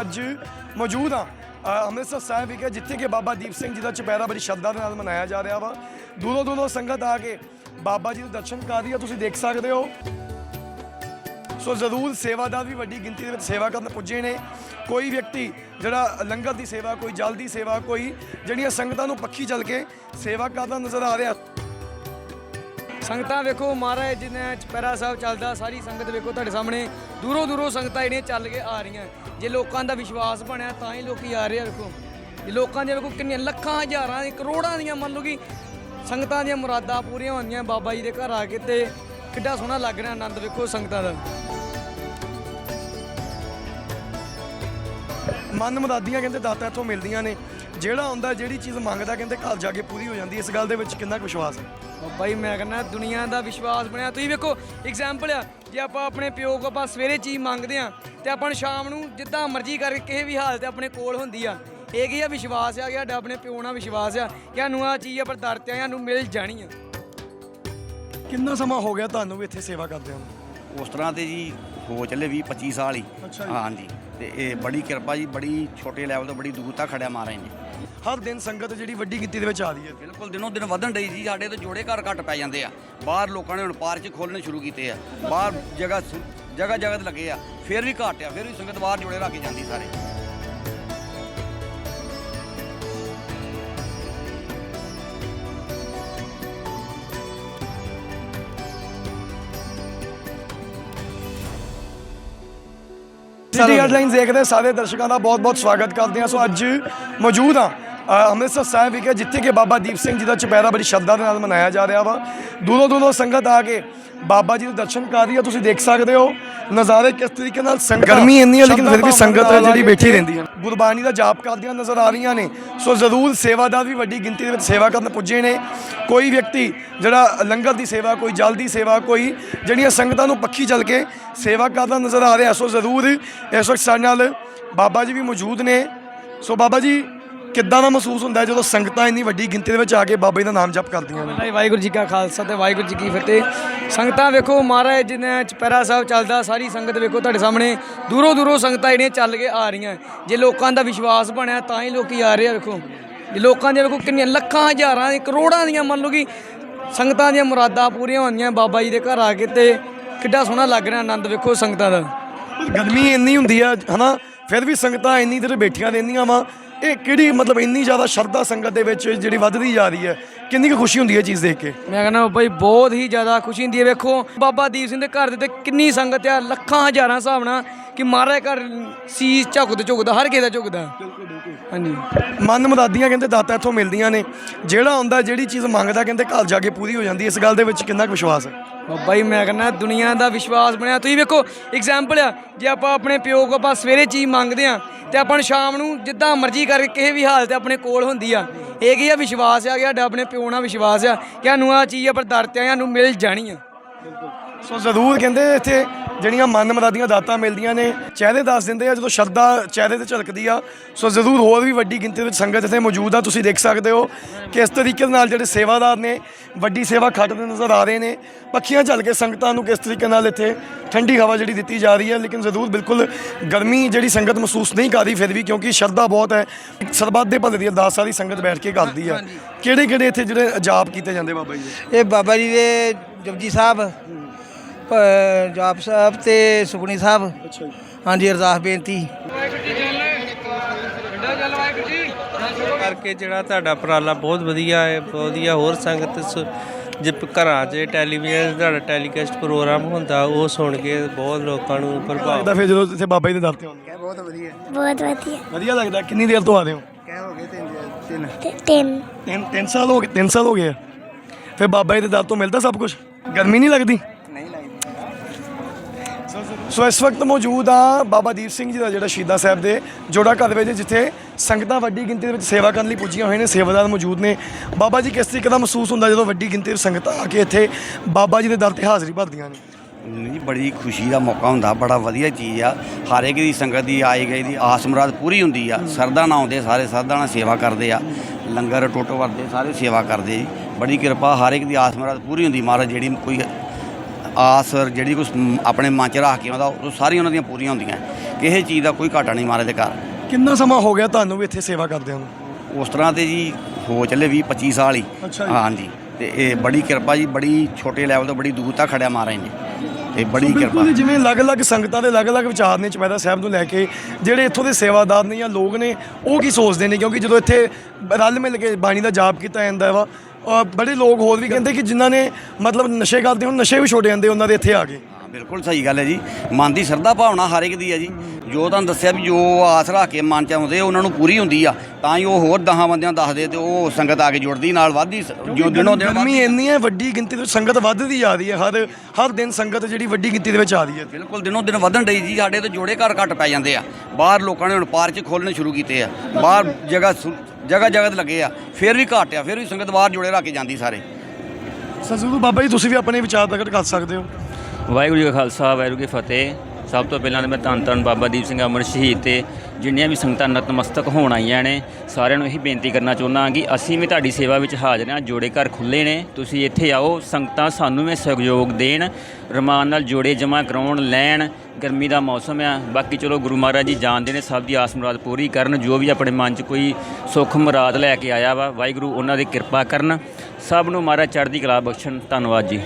ਅੱਜ ਮੌਜੂਦ ਆ ਅੰਮ੍ਰਿਤਸਰ ਸਾਹਿਬ ਵਿਖੇ, ਜਿੱਥੇ ਕਿ ਬਾਬਾ ਦੀਪ ਸਿੰਘ ਜੀ ਦਾ ਚੁਪਹਿਰਾ ਬੜੀ ਸ਼ਰਧਾ ਦੇ ਨਾਲ ਮਨਾਇਆ ਜਾ ਰਿਹਾ ਵਾ। ਦੂਰੋਂ ਦੂਰੋਂ ਸੰਗਤ ਆ ਕੇ ਬਾਬਾ ਜੀ ਦੇ ਦਰਸ਼ਨ ਕਰ ਰਹੀ ਆ, ਤੁਸੀਂ ਦੇਖ ਸਕਦੇ ਹੋ। ਸੋ ਜ਼ਰੂਰ ਸੇਵਾਦਾਰ ਵੀ ਵੱਡੀ ਗਿਣਤੀ ਦੇ ਵਿੱਚ ਸੇਵਾ ਕਰਨ ਪੁੱਜੇ ਨੇ। ਕੋਈ ਵਿਅਕਤੀ ਜਿਹੜਾ ਲੰਗਰ ਦੀ ਸੇਵਾ, ਕੋਈ ਜਲ ਦੀ ਸੇਵਾ, ਕੋਈ ਜਿਹੜੀਆਂ ਸੰਗਤਾਂ ਨੂੰ ਪੱਖੀ ਚੱਲ ਕੇ ਸੇਵਾ ਕਰਦਾ ਨਜ਼ਰ ਆ ਰਿਹਾ। ਸੰਗਤਾਂ ਵੇਖੋ, ਮਹਾਰਾਜ ਜੀ ਨੇ ਚਪੈਰਾ ਸਾਹਿਬ ਚੱਲਦਾ, ਸਾਰੀ ਸੰਗਤ ਵੇਖੋ ਤੁਹਾਡੇ ਸਾਹਮਣੇ। ਦੂਰੋਂ ਦੂਰੋਂ ਸੰਗਤਾਂ ਜਿਹੜੀਆਂ ਚੱਲ ਕੇ ਆ ਰਹੀਆਂ। ਜੇ ਲੋਕਾਂ ਦਾ ਵਿਸ਼ਵਾਸ ਬਣਿਆ, ਤਾਂ ਹੀ ਲੋਕੀ ਆ ਰਹੇ ਆ ਵੇਖੋ। ਜੇ ਲੋਕਾਂ ਦੀਆਂ ਵੇਖੋ ਕਿੰਨੀਆਂ ਲੱਖਾਂ, ਹਜ਼ਾਰਾਂ ਦੀਆਂ ਕਰੋੜਾਂ ਦੀਆਂ ਮੰਨ ਲਓ ਕਿ ਸੰਗਤਾਂ ਦੀਆਂ ਮੁਰਾਦਾਂ ਪੂਰੀਆਂ ਹੋਈਆਂ ਬਾਬਾ ਜੀ ਦੇ ਘਰ ਆ ਕੇ ਤੇ ਕਿੱਡਾ ਸੋਹਣਾ ਲੱਗ ਰਿਹਾ ਆਨੰਦ ਵੇਖੋ ਸੰਗਤਾਂ ਦਾ। ਮਨ ਮੁਰਾਦੀਆਂ ਕਹਿੰਦੇ ਦਾਤਾ ਇੱਥੋਂ ਮਿਲਦੀਆਂ ਨੇ। ਜਿਹੜਾ ਆਉਂਦਾ ਜਿਹੜੀ ਚੀਜ਼ ਮੰਗਦਾ ਕਹਿੰਦੇ ਘਰ ਜਾ ਕੇ ਪੂਰੀ ਹੋ ਜਾਂਦੀ। ਇਸ ਗੱਲ ਦੇ ਵਿੱਚ ਕਿੰਨਾ ਕੁ ਵਿਸ਼ਵਾਸ ਹੈ? ਜੀ ਮੈਂ ਕਹਿੰਦਾ ਦੁਨੀਆ ਦਾ ਵਿਸ਼ਵਾਸ ਬਣਿਆ। ਤੁਸੀਂ ਵੇਖੋ ਐਗਜ਼ਾਮਪਲ ਆ ਜੇ ਆਪਾਂ ਆਪਣੇ ਪਿਓ ਕੋ ਆਪਾਂ ਸਵੇਰੇ ਚੀਜ਼ ਮੰਗਦੇ ਆ ਤੇ ਆਪਾਂ ਨੂੰ ਸ਼ਾਮ ਨੂੰ ਜਿੱਦਾਂ ਮਰਜ਼ੀ ਕਰਕੇ ਕਿਸੇ ਵੀ ਹਾਲਤ ਤੇ ਆਪਣੇ ਕੋਲ ਹੁੰਦੀ ਆ ਇਹ ਕੀ ਆ? ਵਿਸ਼ਵਾਸ ਆ ਕਿ ਸਾਡਾ ਆਪਣੇ ਪਿਓ ਨਾਲ ਵਿਸ਼ਵਾਸ ਆ ਕਿ ਸਾਨੂੰ ਆ ਚੀਜ਼ ਆਪਾਂ ਦਰ ਤੇ ਆ ਸਾਨੂੰ ਮਿਲ ਜਾਣੀ ਆ। ਕਿੰਨਾ ਸਮਾਂ ਹੋ ਗਿਆ ਤੁਹਾਨੂੰ ਵੀ ਇੱਥੇ ਸੇਵਾ ਕਰਦੇ ਹੋ ਉਸ ਤਰ੍ਹਾਂ ਤੇ ਜੀ ਹੋ ਚੱਲੇ 20 25 ਸਾਲ ਹੀ। ਅੱਛਾ ਜੀ। ਹਾਂਜੀ। ਤੇ ਇਹ ਬੜੀ ਕਿਰਪਾ ਜੀ ਬੜੀ ਛੋਟੇ ਲੈਵਲ ਤੋਂ ਬੜੀ ਦੂਰ ਤੱਕ ਖੜਿਆ ਮਹਾਰਾਜ ਨੇ। ਹਰ ਦਿਨ ਸੰਗਤ ਜਿਹੜੀ ਵੱਡੀ ਗਿਣਤੀ ਦੇ ਵਿੱਚ ਆ ਰਹੀ ਹੈ। ਬਿਲਕੁਲ ਦਿਨੋਂ ਦਿਨ ਵਧਣ ਡਈ ਜੀ ਸਾਡੇ ਤੋਂ ਜੋੜੇ ਘਰ ਘੱਟ ਪੈ ਜਾਂਦੇ ਆ। ਬਾਹਰ ਲੋਕਾਂ ਨੇ ਹੁਣ ਪਾਰਕ ਖੋਲ੍ਹਣੇ ਸ਼ੁਰੂ ਕੀਤੇ ਆ। ਬਾਹਰ ਜਗ੍ਹਾ ਸ- ਜਗ੍ਹਾ ਜਗ੍ਹਾ ਤੇ ਲੱਗੇ ਆ ਫਿਰ ਵੀ ਘੱਟ ਆ ਫਿਰ ਵੀ ਸੰਗਤ ਬਾਹਰ ਜੋੜੇ ਰੱਖ ਕੇ ਜਾਂਦੀ ਸਾਰੇ। ਸਿਟੀ ਹੈਡਲਾਈਨਸ ਦੇਖ ਰਹੇ ਸਾਰੇ ਦਰਸ਼ਕਾਂ ਦਾ ਬਹੁਤ-ਬਹੁਤ ਸਵਾਗਤ ਕਰਦੇ ਹਾਂ ਸੋ ਅੱਜ ਮੌਜੂਦ ਆ ਅੰਮ੍ਰਿਤਸਰ ਸਾਹਿਬ ਵਿਖੇ ਜਿੱਥੇ ਕਿ ਬਾਬਾ ਦੀਪ ਸਿੰਘ ਜੀ ਦਾ ਚੁਪਹਿਰਾ ਬੜੀ ਸ਼ਰਧਾ ਦੇ ਨਾਲ ਮਨਾਇਆ ਜਾ ਰਿਹਾ ਵਾ। ਦੂਰੋਂ ਦੂਰੋਂ ਸੰਗਤ ਆ ਕੇ ਬਾਬਾ ਜੀ ਦੇ ਦਰਸ਼ਨ ਕਰ ਰਹੀ ਆ ਤੁਸੀਂ ਦੇਖ ਸਕਦੇ ਹੋ। ਨਜ਼ਾਰੇ ਕਿਸ ਤਰੀਕੇ ਨਾਲ ਸੰਗਤ ਗਰਮੀ ਇੰਨੀ ਹੈ ਲੇਕਿਨ ਫਿਰ ਵੀ ਸੰਗਤ ਜਿਹੜੀ ਬੈਠੀ ਰਹਿੰਦੀ ਹੈ ਗੁਰਬਾਣੀ ਦਾ ਜਾਪ ਕਰਦੀਆਂ ਨਜ਼ਰ ਆ ਰਹੀਆਂ ਨੇ। ਸੋ ਜ਼ਰੂਰ ਸੇਵਾਦਾਰ ਵੀ ਵੱਡੀ ਗਿਣਤੀ ਦੇ ਵਿੱਚ ਸੇਵਾ ਕਰਨ ਪੁੱਜੇ ਨੇ। ਕੋਈ ਵਿਅਕਤੀ ਜਿਹੜਾ ਲੰਗਰ ਦੀ ਸੇਵਾ ਕੋਈ ਜਲ ਦੀ ਸੇਵਾ ਕੋਈ ਜਿਹੜੀਆਂ ਸੰਗਤਾਂ ਨੂੰ ਪੱਖੀ ਚੱਲ ਕੇ ਸੇਵਾ ਕਰਦਾ ਨਜ਼ਰ ਆ ਰਿਹਾ। ਸੋ ਜ਼ਰੂਰ ਇਸ ਵਕਤ ਸਾਡੇ ਨਾਲ ਬਾਬਾ ਜੀ ਵੀ ਮੌਜੂਦ ਨੇ। ਸੋ ਬਾਬਾ ਜੀ ਕਿੱਦਾਂ ਦਾ ਮਹਿਸੂਸ ਹੁੰਦਾ ਹੈ ਜਦੋਂ ਸੰਗਤਾਂ ਇੰਨੀ ਵੱਡੀ ਗਿਣਤੀ ਦੇ ਵਿੱਚ ਆ ਕੇ ਬਾਬਾ ਜੀ ਦਾ ਨਾਮ ਜਪ ਕਰਦੀਆਂ ਨੇ? ਭਾਈ ਵਾਹਿਗੁਰੂ ਜੀ ਕਾ ਖਾਲਸਾ ਤੇ ਵਾਹਿਗੁਰੂ ਜੀ ਕੀ ਫਤਿਹ। ਸੰਗਤਾਂ ਵੇਖੋ ਮਹਾਰਾਜ ਜੀ ਨੇ ਚਪੈਰਾ ਸਾਹਿਬ ਚੱਲਦਾ ਸਾਰੀ ਸੰਗਤ ਵੇਖੋ ਤੁਹਾਡੇ ਸਾਹਮਣੇ। ਦੂਰੋਂ ਦੂਰੋਂ ਸੰਗਤਾਂ ਜਿਹੜੀਆਂ ਚੱਲ ਕੇ ਆ ਰਹੀਆਂ। ਜੇ ਲੋਕਾਂ ਦਾ ਵਿਸ਼ਵਾਸ ਬਣਿਆ ਤਾਂ ਹੀ ਲੋਕੀ ਆ ਰਹੇ ਆ ਵੇਖੋ। ਜੇ ਲੋਕਾਂ ਦੀਆਂ ਵੇਖੋ ਕਿੰਨੀਆਂ ਲੱਖਾਂ ਹਜ਼ਾਰਾਂ ਕਰੋੜਾਂ ਦੀਆਂ ਮੰਨ ਲਓ ਕਿ ਸੰਗਤਾਂ ਦੀਆਂ ਮੁਰਾਦਾਂ ਪੂਰੀਆਂ ਹੁੰਦੀਆਂ ਬਾਬਾ ਜੀ ਦੇ ਘਰ ਆ ਕੇ ਤੇ ਕਿੱਡਾ ਸੋਹਣਾ ਲੱਗ ਰਿਹਾ ਆਨੰਦ ਵੇਖੋ ਸੰਗਤਾਂ ਦਾ। ਗਰਮੀ ਇੰਨੀ ਹੁੰਦੀ ਆ ਹਨਾ? ਫਿਰ ਵੀ ਸੰਗਤਾਂ ਇੰਨੀ ਦੇਰ ਬੈਠੀਆਂ ਰਹਿੰਦੀਆਂ ਵਾ। ਇਹ ਕਿਹੜੀ ਮਤਲਬ ਇੰਨੀ ਜ਼ਿਆਦਾ ਸ਼ਰਧਾ ਸੰਗਤ ਦੇ ਵਿੱਚ ਜਿਹੜੀ ਵੱਧਦੀ ਜਾ ਰਹੀ ਹੈ? ਕਿੰਨੀ ਕੁ ਖੁਸ਼ੀ ਹੁੰਦੀ ਹੈ ਇਹ ਚੀਜ਼ ਦੇਖ ਕੇ? ਮੈਂ ਕਹਿੰਦਾ ਬਾਈ ਬਹੁਤ ਹੀ ਜ਼ਿਆਦਾ ਖੁਸ਼ੀ ਹੁੰਦੀ ਹੈ। ਵੇਖੋ ਬਾਬਾ ਦੀਪ ਸਿੰਘ ਦੇ ਘਰ ਦੇ ਤੇ ਕਿੰਨੀ ਸੰਗਤ ਆ ਲੱਖਾਂ ਹਜ਼ਾਰਾਂ ਹਿਸਾਬ ਨਾਲ ਕਿ ਮਹਾਰਾਜ ਘਰ ਸੀਸ ਝੁਕਦਾ ਝੁਕਦਾ ਹਰ ਕਿਸੇ ਦਾ ਝੁਕਦਾ। ਹਾਂਜੀ। ਮਨ ਮੁਰਾਦੀਆਂ ਕਹਿੰਦੇ ਦਾਤਾ ਇੱਥੋਂ ਮਿਲਦੀਆਂ ਨੇ। ਜਿਹੜਾ ਆਉਂਦਾ ਜਿਹੜੀ ਚੀਜ਼ ਮੰਗਦਾ ਕਹਿੰਦੇ ਘਰ ਜਾ ਕੇ ਪੂਰੀ ਹੋ ਜਾਂਦੀ ਹੈ। ਇਸ ਗੱਲ ਦੇ ਵਿੱਚ ਕਿੰਨਾ ਕੁ ਵਿਸ਼ਵਾਸ ਹੈ? ਬਾਬਾ ਜੀ ਮੈਂ ਕਹਿੰਦਾ ਦੁਨੀਆ ਦਾ ਵਿਸ਼ਵਾਸ ਬਣਿਆ। ਤੁਸੀਂ ਵੇਖੋ ਐਗਜ਼ਾਮਪਲ ਆ, ਜੇ ਆਪਾਂ ਆਪਣੇ ਪਿਓ ਕੋ ਆਪਾਂ ਸਵੇਰੇ ਚੀਜ਼ ਮੰਗਦੇ ਆ ਤੇ ਆਪਾਂ ਨੂੰ ਸ਼ਾਮ ਨੂੰ ਜਿੱਦਾਂ ਮਰਜ਼ੀ ਕਰਕੇ ਕਿਸੇ ਵੀ ਹਾਲਤ ਆਪਣੇ ਕੋਲ ਹੁੰਦੀ ਆ, ਇਹ ਕੀ ਆ? ਵਿਸ਼ਵਾਸ ਆ ਕਿ ਸਾਡਾ ਆਪਣੇ ਪਿਓ ਨਾਲ ਵਿਸ਼ਵਾਸ ਆ ਕਿ ਸਾਨੂੰ ਆ ਚੀਜ਼ ਆਪਾਂ ਦਰ ਤੇ ਆ, ਸਾਨੂੰ ਮਿਲ ਜਾਣੀ ਆ। ਬਿਲਕੁਲ ਸੋ ਜ਼ਰੂਰ ਕਹਿੰਦੇ ਇੱਥੇ ਜਿਹੜੀਆਂ ਮਨ ਮੁਰਾਦੀਆਂ ਦਾਤਾਂ ਮਿਲਦੀਆਂ ਨੇ ਚਿਹਰੇ ਦੱਸ ਦਿੰਦੇ ਆ ਜਦੋਂ ਸ਼ਰਧਾ ਚਿਹਰੇ ਤੇ ਝਲਕਦੀ ਆ। ਸੋ ਜ਼ਰੂਰ ਹੋਰ ਵੀ ਵੱਡੀ ਗਿਣਤੀ ਵਿੱਚ ਸੰਗਤ ਇੱਥੇ ਮੌਜੂਦ ਆ ਤੁਸੀਂ ਦੇਖ ਸਕਦੇ ਹੋ ਕਿਸ ਤਰੀਕੇ ਨਾਲ ਜਿਹੜੇ ਸੇਵਾਦਾਰ ਨੇ ਵੱਡੀ ਸੇਵਾ ਖੱਟਦੇ ਨਜ਼ਰ ਆ ਰਹੇ ਨੇ। ਪੱਖੀਆਂ ਝਲ ਕੇ ਸੰਗਤਾਂ ਨੂੰ ਕਿਸ ਤਰੀਕੇ ਨਾਲ ਇੱਥੇ ਠੰਡੀ ਹਵਾ ਜਿਹੜੀ ਦਿੱਤੀ ਜਾ ਰਹੀ ਹੈ ਲੇਕਿਨ ਜ਼ਰੂਰ ਬਿਲਕੁਲ ਗਰਮੀ ਜਿਹੜੀ ਸੰਗਤ ਮਹਿਸੂਸ ਨਹੀਂ ਕਰਦੀ ਫਿਰ ਵੀ ਕਿਉਂਕਿ ਸ਼ਰਧਾ ਬਹੁਤ ਹੈ। ਸਰਬੱਤ ਦੇ ਭਲੇ ਦੀ ਅਰਦਾਸ ਸਾਰੀ ਸੰਗਤ ਬੈਠ ਕੇ ਕਰਦੀ ਆ। ਕਿਹੜੇ ਕਿਹੜੇ ਇੱਥੇ ਜਿਹੜੇ ਜਾਪ ਕੀਤੇ ਜਾਂਦੇ ਬਾਬਾ ਜੀ ਦੇ? ਇਹ ਬਾਬਾ ਜੀ ਦੇ ਜਪਜੀ ਸਾਹਿਬ ਜਾਪ ਸਾਹਿਬ ਤੇ ਸੁਖਣੀ ਸਾਹਿਬ। ਅੱਛਾ ਜੀ। ਹਾਂਜੀ ਅਰਦਾਸ ਬੇਨਤੀ। ਕਰਕੇ ਜਿਹੜਾ ਤੁਹਾਡਾ ਉਪਰਾਲਾ ਬਹੁਤ ਵਧੀਆ ਹੈ ਬਹੁਤ ਵਧੀਆ ਹੋਰ ਸੰਗਤ ਸ- ਜੇ ਪ- ਘਰਾਂ 'ਚ ਟੈਲੀਵਿਜ਼ਨ ਤੁਹਾਡਾ ਟੈਲੀਕਾਸਟ ਪ੍ਰੋਗਰਾਮ ਹੁੰਦਾ ਉਹ ਸੁਣ ਕੇ ਬਹੁਤ ਲੋਕਾਂ ਨੂੰ ਪ੍ਰਭਾਵ ਲੱਗਦਾ ਫਿਰ ਜਦੋਂ ਇੱਥੇ ਬਾਬਾ ਜੀ ਦੇ ਦਰ ਤੇ ਆਉਂਦੇ ਬਹੁਤ ਵਧੀਆ। ਬਹੁਤ ਵਧੀਆ। ਵਧੀਆ ਲੱਗਦਾ ਕਿੰਨੀ ਦੇਰ ਤੋਂ ਆਦੇ ਹੋ? ਕਹਿ ਹੋ ਗਏ ਤਿੰਨ ਤਿੰਨ। ਤੇ ਤਿੰਨ। ਤਿੰਨ ਤਿੰਨ ਸਾਲ ਹੋ ਗਏ ਤਿੰਨ ਸਾਲ ਹੋ ਗਏ ਆ। ਫਿਰ ਬਾਬਾ ਜੀ ਦੇ ਦਰ ਤੋਂ ਮਿਲਦਾ ਸਭ ਕੁਝ ਗਰਮੀ ਨਹੀਂ ਲੱਗਦੀ? ਸੋ ਇਸ ਵਕਤ ਮੌਜੂਦ ਆ ਬਾਬਾ ਦੀਪ ਸਿੰਘ ਜੀ ਦਾ ਜਿਹੜਾ ਸ਼ਹੀਦਾਂ ਸਾਹਿਬ ਦੇ ਜੋੜਾ ਘਰ ਵਿੱਚ, ਜਿੱਥੇ ਸੰਗਤਾਂ ਵੱਡੀ ਗਿਣਤੀ ਦੇ ਵਿੱਚ ਸੇਵਾ ਕਰਨ ਲਈ ਪੁੱਜੀਆਂ ਹੋਈਆਂ ਨੇ, ਸੇਵਾਦਾਰ ਮੌਜੂਦ ਨੇ। ਬਾਬਾ ਜੀ, ਕਿਸ ਤਰੀਕੇ ਦਾ ਮਹਿਸੂਸ ਹੁੰਦਾ ਜਦੋਂ ਵੱਡੀ ਗਿਣਤੀ ਵਿੱਚ ਸੰਗਤਾਂ ਆ ਕੇ ਇੱਥੇ ਬਾਬਾ ਜੀ ਦੇ ਦਰ ਤੇ ਹਾਜ਼ਰੀ ਭਰਦੀਆਂ ਨੇ? ਨਹੀਂ ਬੜੀ ਖੁਸ਼ੀ ਦਾ ਮੌਕਾ ਹੁੰਦਾ, ਬੜਾ ਵਧੀਆ ਚੀਜ਼ ਆ। ਹਰ ਇੱਕ ਦੀ ਸੰਗਤ ਦੀ ਆਈ ਗਈ ਦੀ ਆਸ ਮੁਰਾਦ ਪੂਰੀ ਹੁੰਦੀ ਆ। ਸਰਦਾ ਨਾਲ ਆਉਂਦੇ, ਸਾਰੇ ਸਰਦਾ ਨਾਲ ਸੇਵਾ ਕਰਦੇ ਆ। ਲੰਗਰ ਟੁੱਟ ਵਰਦੇ, ਸਾਰੇ ਸੇਵਾ ਕਰਦੇ ਜੀ। ਬੜੀ ਕਿਰਪਾ, ਹਰ ਇੱਕ ਦੀ ਆਸ ਮੁਰਾਦ ਪੂਰੀ ਹੁੰਦੀ, ਮਹਾਰਾਜ, ਜਿਹੜੀ ਕੋਈ ਆਸ ਜਿਹੜੀ ਮ- ਆਪਣੇ ਮਨ ਚ ਰੱਖ ਕੇ ਆਉਂਦਾ ਉਹ ਸਾਰੀਆਂ ਉਹਨਾਂ ਦੀਆਂ ਪੂਰੀਆਂ ਹੁੰਦੀਆਂ। ਕਿਸੇ ਚੀਜ਼ ਦਾ ਕੋਈ ਘਾਟਾ ਨਹੀਂ ਮਹਾਰਾਜ ਦੇ ਘਰ। ਕਿੰਨਾ ਸਮਾਂ ਹੋ ਗਿਆ ਤੁਹਾਨੂੰ ਵੀ ਇੱਥੇ ਸੇਵਾ ਕਰਦਿਆਂ ਨੂੰ? ਉਸ ਤਰ੍ਹਾਂ ਤੇ ਜੀ ਹੋ ਚੱਲੇ 20 25 ਸਾਲ ਹੀ। ਹਾਂਜੀ। ਤੇ ਇਹ ਬੜੀ ਕਿਰਪਾ ਜੀ ਬੜੀ ਛੋਟੇ ਲੈਵਲ ਤੋਂ ਬੜੀ ਦੂਰ ਤੱਕ ਖੜਿਆ ਮਹਾਰਾਜ ਨੇ। ਤੇ ਬੜੀ ਕਿਰਪਾ। ਜਿਵੇਂ ਅਲੱਗ-ਅਲੱਗ ਸੰਗਤਾਂ ਦੇ ਅਲੱਗ-ਅਲੱਗ ਵਿਚਾਰ ਨੇ ਚੁਪਹਿਰਾ ਸਾਹਿਬ ਨੂੰ ਲੈ ਕੇ ਜਿਹੜੇ ਇੱਥੋਂ ਦੇ ਸੇਵਾਦਾਰ ਨੇ ਜਾਂ ਲੋਕ ਨੇ ਉਹ ਕੀ ਸੋਚਦੇ ਨੇ? ਕਿਉਂਕਿ ਜਦੋਂ ਇੱਥੇ ਰਲ ਮਿਲ ਕੇ ਬਾਣੀ ਦਾ ਜਾਪ ਕੀਤਾ ਜਾਂਦਾ ਵਾ ਬੜੇ ਲੋਕ ਹੋਰ ਵੀ ਕਹਿੰਦੇ ਕਿ ਜਿਨ੍ਹਾਂ ਨੇ ਮਤਲਬ ਨਸ਼ੇ ਕਰਦੇ, ਹੁਣ ਨਸ਼ੇ ਵੀ ਛੋੜੇ ਜਾਂਦੇ ਉਹਨਾਂ ਦੇ ਇੱਥੇ ਆ ਕੇ। ਬਿਲਕੁਲ ਸਹੀ ਗੱਲ ਹੈ ਜੀ। ਮਨ ਦੀ ਸਰਦਾ ਭਾਵਨਾ ਹਰ ਇੱਕ ਦੀ ਹੈ ਜੀ। ਜੋ ਤੁਹਾਨੂੰ ਦੱਸਿਆ ਵੀ ਜੋ ਆਸ ਰੱਖ ਕੇ ਮਨ ਚ ਆਉਂਦੇ ਉਹਨਾਂ ਨੂੰ ਪੂਰੀ ਹੁੰਦੀ ਆ। ਤਾਂ ਹੀ ਉਹ ਹੋਰ ਦਹਾਂ ਬੰਦਿਆਂ ਨੂੰ ਦੱਸਦੇ ਤੇ ਉਹ ਸੰਗਤ ਆ ਕੇ ਜੁੜਦੀ ਨਾਲ ਵੱਧਦੀ ਜੋ ਦਿਨੋਂ ਦਿਨ ਗਰਮੀ ਇੰਨੀ ਹੈ ਵੱਡੀ ਗਿਣਤੀ ਦੇ ਵਿੱਚ ਸੰਗਤ ਵੱਧਦੀ ਜਾ ਰਹੀ ਹੈ। ਹਰ ਹਰ ਦਿਨ ਸੰਗਤ ਜਿਹੜੀ ਵੱਡੀ ਗਿਣਤੀ ਦੇ ਵਿੱਚ ਆ ਰਹੀ ਹੈ। ਬਿਲਕੁਲ ਦਿਨੋਂ ਦਿਨ ਵਧਣ ਡਈ ਜੀ। ਸਾਡੇ ਤੇ ਜੋੜੇ ਘਰ ਘੱਟ ਪੈ ਜਾਂਦੇ ਆ। ਬਾਹਰ ਲੋਕਾਂ ਨੇ ਹੁਣ ਪਾਰਕ ਚ ਖੋਲ੍ਹਣੇ ਸ਼ੁਰੂ ਕੀਤੇ ਆ। ਬਾਹਰ ਜਗ੍ਹਾ ਸੁ- ਜਗ੍ਹਾ ਜਗ੍ਹਾ ਤੇ ਲੱਗੇ ਆ। ਫਿਰ ਵੀ ਘੱਟ ਆ। ਫਿਰ ਵੀ ਸੰਗਤ ਬਾਹਰ ਜੋੜੇ ਰੱਖ ਕੇ ਜਾਂਦੀ ਸਾਰੇ। ਸਤਿਗੁਰੂ ਬਾਬਾ ਜੀ ਤੁਸੀਂ ਵੀ ਆਪਣੇ ਵਿਚਾਰ ਪ੍ਰਗਟ ਕਰ ਸਕਦੇ ਹੋ। ਵਾਹਿਗੁਰੂ ਜੀ ਕਾ ਖਾਲਸਾ, ਵਾਹਿਗੁਰੂ ਜੀ ਕੀ ਫਤਿਹ। ਸਭ ਤੋਂ ਪਹਿਲਾਂ ਤਾਂ ਮੈਂ ਧੰਨ ਧੰਨ ਬਾਬਾ ਦੀਪ ਸਿੰਘ ਅਮਰ ਸ਼ਹੀਦ ਤੇ ਜਿੰਨੀਆਂ ਵੀ ਸੰਗਤਾਂ ਨਤਮਸਤਕ ਹੋਣ ਆਈਆਂ ਨੇ, ਸਾਰਿਆਂ ਨੂੰ ਇਹੀ ਬੇਨਤੀ ਕਰਨਾ ਚਾਹੁੰਦਾ ਹਾਂ ਕਿ ਅਸੀਂ ਵੀ ਤੁਹਾਡੀ ਸੇਵਾ ਵਿੱਚ ਹਾਜ਼ਰ ਹਾਂ, ਜੋੜੇ ਘਰ ਖੁੱਲੇ ਨੇ, ਤੁਸੀਂ ਇੱਥੇ ਆਓ, ਸੰਗਤਾਂ ਸਾਨੂੰ ਵੀ ਸਹਿਯੋਗ ਦੇਣ, ਰਮਾਨ ਨਾਲ ਜੋੜੇ ਜਮ੍ਹਾਂ ਕਰਾਉਣ, ਲੈਣ, ਗਰਮੀ ਦਾ ਮੌਸਮ ਆ, ਬਾਕੀ ਚਲੋ ਗੁਰੂ ਮਹਾਰਾਜ ਜੀ ਜਾਣਦੇ ਨੇ, ਸਭ ਦੀ ਆਸ ਮੁਰਾਦ ਪੂਰੀ ਕਰਨ, ਜੋ ਵੀ ਆਪਣੇ ਮਨ 'ਚ ਕੋਈ ਸੁੱਖ ਮੁਰਾਦ ਲੈ ਕੇ ਆਇਆ ਵਾ, ਵਾਹਿਗੁਰੂ ਉਹਨਾਂ ਦੀ ਕਿਰਪਾ ਕਰਨ। ਸਭ ਨੂੰ ਮਹਾਰਾਜ ਚੜ੍ਹਦੀ ਕਲਾ ਬਖਸ਼ਣ, ਧੰਨਵਾਦ ਜੀ।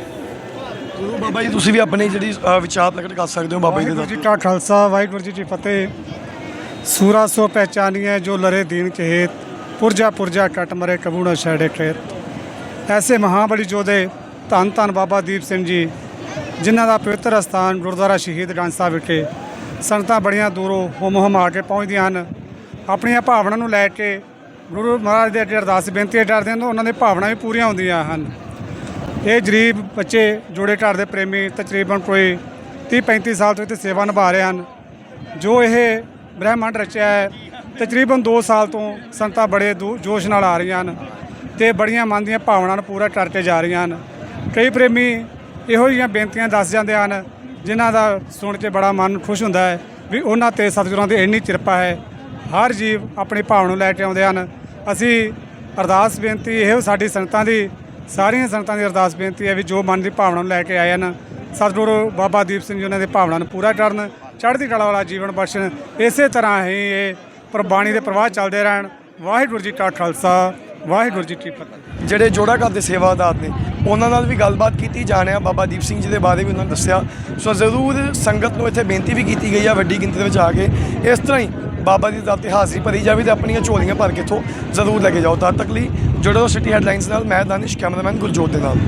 ਗੁਰੂ ਬਾਬਾ ਜੀ ਤੁਸੀਂ ਵੀ ਆਪਣੇ ਜਿਹੜੀ ਅ, ਵਿਚਾਰ ਪ੍ਰਗਟ ਕਰ ਸਕਦੇ ਹੋ ਬਾਬਾ ਜੀ ਦੇ ਵਾਹਿਗੁਰੂ ਜੀ ਦਰ ਕਾ ਖਾਲਸਾ ਵਾਹਿਗੁਰੂ ਜੀ ਕੀ ਫਤਿਹ। ਸੂਰਾ ਸੋ ਪਹਿਚਾਨੀਏ ਜੋ ਲਰੇ ਦੀਨ ਕੇ ਹੇਤ ਪੁਰਜਾ ਪੁਰਜਾ ਕਟ ਮਰੇ ਕਬੂਣਾ ਛੜੇ ਖੇਤ। ਐਸੇ ਮਹਾਬਲੀ ਜੋਧੇ ਧੰਨ ਧੰਨ ਬਾਬਾ ਦੀਪ ਸਿੰਘ ਜੀ ਜਿਨ੍ਹਾਂ ਦਾ ਪਵਿੱਤਰ ਸਥਾਨ ਗੁਰਦੁਆਰਾ ਸ਼ਹੀਦ ਗੰਜ ਸਾਹਿਬ ਵਿਖੇ ਸੰਗਤਾਂ ਬੜੀਆਂ ਦੂਰੋਂ ਹੁਮ ਹੁਮ ਆ ਕੇ ਪਹੁੰਚਦੀਆਂ ਹਨ। ਆਪਣੀਆਂ ਭਾਵਨਾ ਨੂੰ ਲੈ ਕੇ ਗੁਰੂ ਮਹਾਰਾਜ ਦੇ ਅੱਗੇ ਅਰਦਾਸ ਬੇਨਤੀ ਕਰਦੇ ਹਨ ਤਾਂ ਉਹਨਾਂ ਦੇ ਭਾਵਨਾ ਵੀ ਪੂਰੀਆਂ ਹੁੰਦੀਆਂ ਹਨ। ਇਹ ਗਰੀਬ ਬੱਚੇ ਜੋੜੇ ਘਰ ਦੇ ਪ੍ਰੇਮੀ ਤਕਰੀਬਨ ਕੋਈ 30 35 ਸਾਲ ਤੋਂ ਇੱਥੇ ਸੇਵਾ ਨਿਭਾ ਰਹੇ ਹਨ। ਜੋ ਇਹ ਬ੍ਰਹਿਮੰਡ ਰਚਿਆ ਹੈ, ਤਕਰੀਬਨ 2 ਸਾਲ ਤੋਂ ਸੰਗਤਾਂ ਬੜੇ ਦੂ- ਜੋਸ਼ ਨਾਲ ਆ ਰਹੀਆਂ ਹਨ ਤੇ ਬੜੀਆਂ ਮਨ ਦੀਆਂ ਭਾਵਨਾਵਾਂ ਨੂੰ ਪੂਰਾ ਕਰਕੇ ਜਾ ਰਹੀਆਂ ਹਨ। ਕਈ ਪ੍ਰੇਮੀ ਇਹੋ ਜਿਹੀਆਂ ਬੇਨਤੀਆਂ ਦੱਸ ਜਾਂਦੇ ਹਨ, ਜਿਨ੍ਹਾਂ ਦਾ ਸੁਣ ਕੇ ਬੜਾ ਮਨ ਖੁਸ਼ ਹੁੰਦਾ ਹੈ ਵੀ ਉਹਨਾਂ ਤੇ ਸਤਿਗੁਰਾਂ ਦੀ ਇੰਨੀ ਕਿਰਪਾ ਹੈ। ਹਰ ਜੀਵ ਆਪਣੀ ਭਾਵਨਾ ਨੂੰ ਲੈ ਕੇ ਆਉਂਦੇ ਹਨ। ਅਸੀਂ ਅਰਦਾਸ ਬੇਨਤੀ, ਇਹੋ ਸਾਡੀ ਸੰਗਤਾਂ ਦੀ ਸਾਰੀਆਂ ਸੰਗਤਾਂ ਦੀ ਅਰਦਾਸ ਬੇਨਤੀ ਹੈ ਵੀ ਜੋ ਮਨ ਦੀ ਭਾਵਨਾ ਨੂੰ ਲੈ ਕੇ ਆਏ ਹਨ, ਸਤਿਗੁਰੂ ਬਾਬਾ ਦੀਪ ਸਿੰਘ ਜੀ ਉਹਨਾਂ ਦੀ ਭਾਵਨਾ ਨੂੰ ਪੂਰਾ ਕਰਨ, ਚੜ੍ਹਦੀ ਕਲਾ ਵਾਲਾ ਜੀਵਨ ਬਖਸ਼ਣ, ਇਸੇ ਤਰ੍ਹਾਂ ਹੀ ਇਹ ਪ੍ਰਬਾਣੀ ਦੇ ਪ੍ਰਵਾਹ ਚੱਲਦੇ ਰਹਿਣ। ਵਾਹਿਗੁਰੂ ਜੀ ਕਾ ਖਾਲਸਾ, ਵਾਹਿਗੁਰੂ ਜੀ ਕੀ ਫਤਿਹ। ਜਿਹੜੇ ਜੋੜਾ ਘਰ ਦੇ ਸੇਵਾਦਾਰ ਨੇ, ਉਹਨਾਂ ਨਾਲ ਵੀ ਗੱਲਬਾਤ ਕੀਤੀ, ਜਾਣਿਆ, ਬਾਬਾ ਦੀਪ ਸਿੰਘ ਜੀ ਦੇ ਬਾਰੇ ਵੀ ਉਹਨਾਂ ਨੇ ਦੱਸਿਆ। ਸੋ ਜ਼ਰੂਰ ਸੰਗਤ ਨੂੰ ਇੱਥੇ ਬੇਨਤੀ ਵੀ ਕੀਤੀ ਗਈ ਆ ਵੱਡੀ ਗਿਣਤੀ ਦੇ ਵਿੱਚ ਆ ਕੇ, ਇਸ ਤਰ੍ਹਾਂ ਹੀ ਬਾਬਾ ਦੀ ਦਰ ਤੇ ਹਾਜ਼ਰੀ ਭਰੀ ਜਾਵੇ ਤੇ ਆਪਣੀਆਂ ਝੋਲੀਆਂ ਭਰ ਕੇ ਇੱਥੋਂ ਜ਼ਰੂਰ ਲੈ ਕੇ ਜਾਓ। ਤਦ ਤੱਕ ਲਈ ਜੁੜੋ ਸਿਟੀ ਹੈਡਲਾਈਨਸ ਨਾਲ ਮੈਂ ਦਾਨਿਸ਼ ਕੈਮਰਾਮੈਨ ਗੁਰਜੋਤ ਦੇ ਨਾਲ।